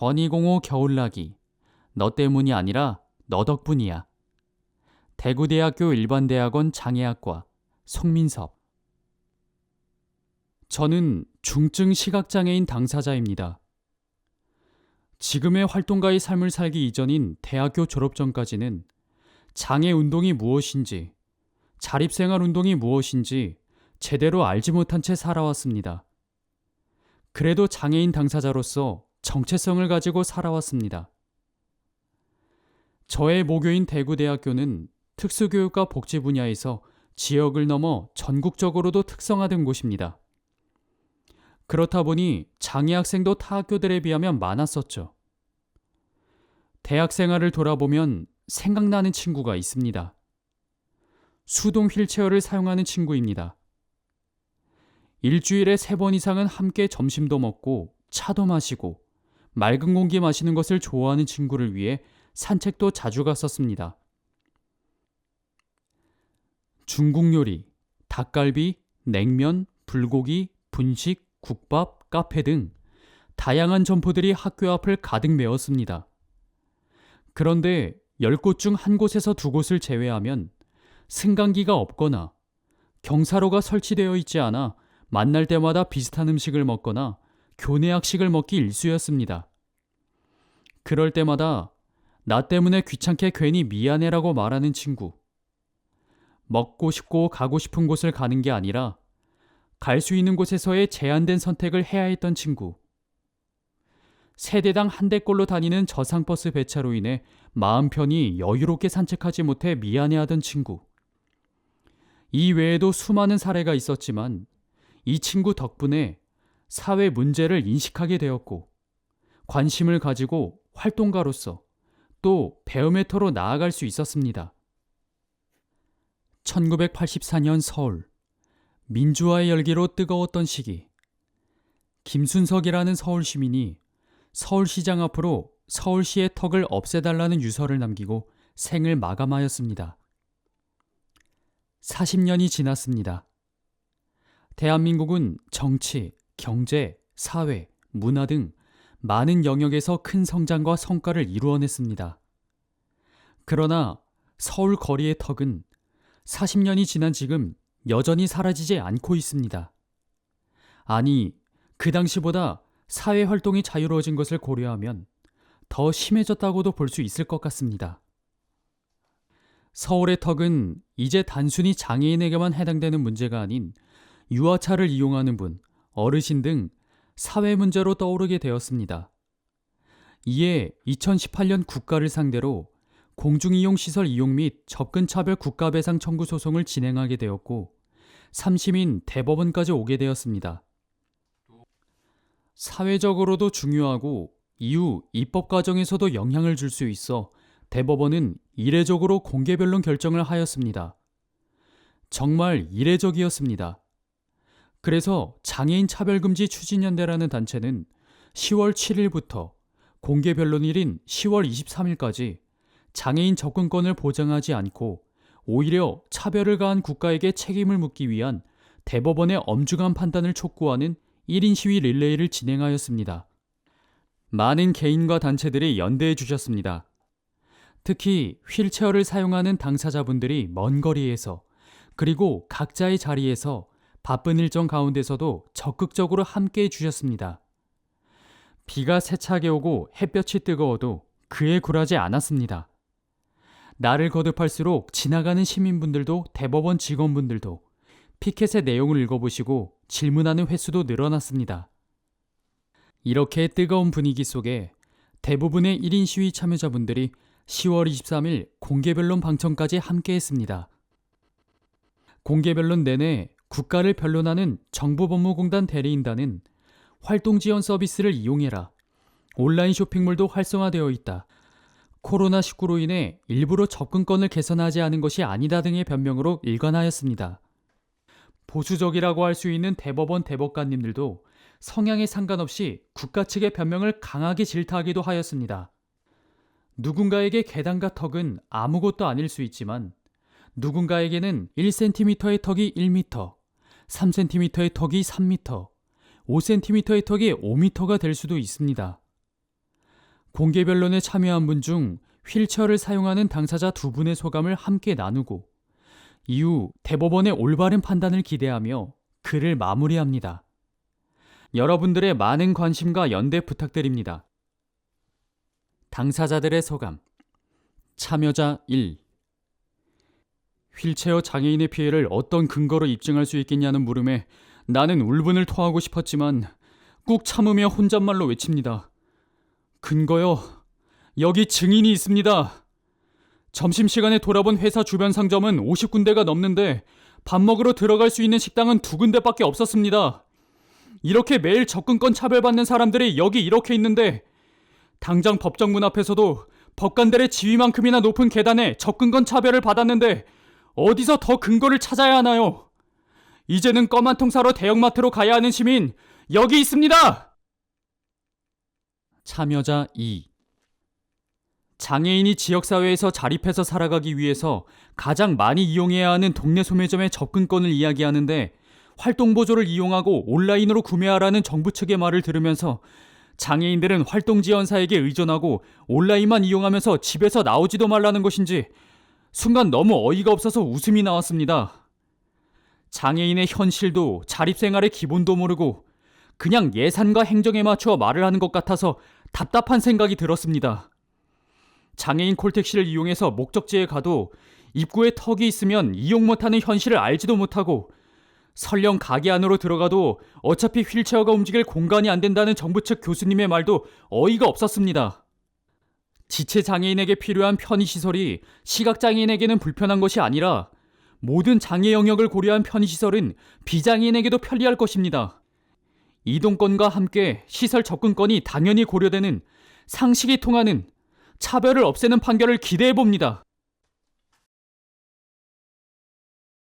권희공호 겨울나기. 너 때문이 아니라 너 덕분이야. 대구대학교 일반대학원 장애학과 송민섭. 저는 중증 시각장애인 당사자입니다. 지금의 활동가의 삶을 살기 이전인 대학교 졸업 전까지는 장애 운동이 무엇인지, 자립생활 운동이 무엇인지 제대로 알지 못한 채 살아왔습니다. 그래도 장애인 당사자로서 정체성을 가지고 살아왔습니다. 저의 모교인 대구대학교는 특수교육과 복지 분야에서 지역을 넘어 전국적으로도 특성화된 곳입니다. 그렇다 보니 장애 학생도 타 학교들에 비하면 많았었죠. 대학 생활을 돌아보면 생각나는 친구가 있습니다. 수동 휠체어를 사용하는 친구입니다. 일주일에 세 번 이상은 함께 점심도 먹고 차도 마시고 맑은 공기 마시는 것을 좋아하는 친구를 위해 산책도 자주 갔었습니다. 중국 요리, 닭갈비, 냉면, 불고기, 분식, 국밥, 카페 등 다양한 점포들이 학교 앞을 가득 메웠습니다. 그런데 10곳 중 한 곳에서 두 곳을 제외하면 승강기가 없거나 경사로가 설치되어 있지 않아 만날 때마다 비슷한 음식을 먹거나 교내 학식을 먹기 일쑤였습니다. 그럴 때마다 나 때문에 귀찮게 괜히 미안해라고 말하는 친구. 먹고 싶고 가고 싶은 곳을 가는 게 아니라 갈 수 있는 곳에서의 제한된 선택을 해야 했던 친구. 세대당 한 대꼴로 다니는 저상버스 배차로 인해 마음 편히 여유롭게 산책하지 못해 미안해하던 친구. 이 외에도 수많은 사례가 있었지만 이 친구 덕분에 사회 문제를 인식하게 되었고 관심을 가지고 활동가로서 또 배움의 터로 나아갈 수 있었습니다. 1984년 서울 민주화의 열기로 뜨거웠던 시기 김순석이라는 서울 시민이 서울시장 앞으로 서울시의 턱을 없애달라는 유서를 남기고 생을 마감하였습니다. 40년이 지났습니다. 대한민국은 정치, 경제, 사회, 문화 등 많은 영역에서 큰 성장과 성과를 이루어냈습니다. 그러나 서울 거리의 턱은 40년이 지난 지금 여전히 사라지지 않고 있습니다. 아니, 그 당시보다 사회 활동이 자유로워진 것을 고려하면 더 심해졌다고도 볼 수 있을 것 같습니다. 서울의 턱은 이제 단순히 장애인에게만 해당되는 문제가 아닌 유아차를 이용하는 분, 어르신 등 사회 문제로 떠오르게 되었습니다. 이에 2018년 국가를 상대로 공중이용시설 이용 및 접근차별 국가배상 청구 소송을 진행하게 되었고 3심인 대법원까지 오게 되었습니다. 사회적으로도 중요하고 이후 입법 과정에서도 영향을 줄 수 있어 대법원은 이례적으로 공개 변론 결정을 하였습니다. 정말 이례적이었습니다. 그래서 장애인 차별금지 추진연대라는 단체는 10월 7일부터 공개 변론일인 10월 23일까지 장애인 접근권을 보장하지 않고 오히려 차별을 가한 국가에게 책임을 묻기 위한 대법원의 엄중한 판단을 촉구하는 1인 시위 릴레이를 진행하였습니다. 많은 개인과 단체들이 연대해 주셨습니다. 특히 휠체어를 사용하는 당사자분들이 먼 거리에서 그리고 각자의 자리에서 바쁜 일정 가운데서도 적극적으로 함께 해주셨습니다. 비가 세차게 오고 햇볕이 뜨거워도 그에 굴하지 않았습니다. 날을 거듭할수록 지나가는 시민분들도 대법원 직원분들도 피켓의 내용을 읽어보시고 질문하는 횟수도 늘어났습니다. 이렇게 뜨거운 분위기 속에 대부분의 1인 시위 참여자분들이 10월 23일 공개변론 방청까지 함께 했습니다. 공개변론 내내 국가를 변론하는 정부법무공단 대리인단은 활동 지원 서비스를 이용해라. 온라인 쇼핑몰도 활성화되어 있다. 코로나19로 인해 일부러 접근권을 개선하지 않은 것이 아니다 등의 변명으로 일관하였습니다. 보수적이라고 할 수 있는 대법원 대법관님들도 성향에 상관없이 국가 측의 변명을 강하게 질타하기도 하였습니다. 누군가에게 계단과 턱은 아무것도 아닐 수 있지만 누군가에게는 1cm의 턱이 1m, 3cm의 턱이 3m, 5cm의 턱이 5m가 될 수도 있습니다. 공개 변론에 참여한 분 중 휠체어를 사용하는 당사자 두 분의 소감을 함께 나누고 이후 대법원의 올바른 판단을 기대하며 글을 마무리합니다. 여러분들의 많은 관심과 연대 부탁드립니다. 당사자들의 소감 참여자 1 휠체어 장애인의 피해를 어떤 근거로 입증할 수 있겠냐는 물음에 나는 울분을 토하고 싶었지만 꾹 참으며 혼잣말로 외칩니다. 근거요. 여기 증인이 있습니다. 점심시간에 돌아본 회사 주변 상점은 50군데가 넘는데 밥 먹으러 들어갈 수 있는 식당은 두 군데밖에 없었습니다. 이렇게 매일 접근권 차별받는 사람들이 여기 이렇게 있는데 당장 법정 문 앞에서도 법관들의 지위만큼이나 높은 계단에 접근권 차별을 받았는데 어디서 더 근거를 찾아야 하나요? 이제는 껌 한 통 사러 대형마트로 가야 하는 시민 여기 있습니다. 참여자 2 장애인이 지역사회에서 자립해서 살아가기 위해서 가장 많이 이용해야 하는 동네 소매점의 접근권을 이야기하는데 활동보조를 이용하고 온라인으로 구매하라는 정부 측의 말을 들으면서 장애인들은 활동지원사에게 의존하고 온라인만 이용하면서 집에서 나오지도 말라는 것인지 순간 너무 어이가 없어서 웃음이 나왔습니다. 장애인의 현실도 자립생활의 기본도 모르고 그냥 예산과 행정에 맞춰 말을 하는 것 같아서 답답한 생각이 들었습니다. 장애인 콜택시를 이용해서 목적지에 가도 입구에 턱이 있으면 이용 못하는 현실을 알지도 못하고 설령 가게 안으로 들어가도 어차피 휠체어가 움직일 공간이 안 된다는 정부 측 교수님의 말도 어이가 없었습니다. 지체 장애인에게 필요한 편의시설이 시각장애인에게는 불편한 것이 아니라 모든 장애 영역을 고려한 편의시설은 비장애인에게도 편리할 것입니다. 이동권과 함께 시설 접근권이 당연히 고려되는 상식이 통하는 차별을 없애는 판결을 기대해 봅니다.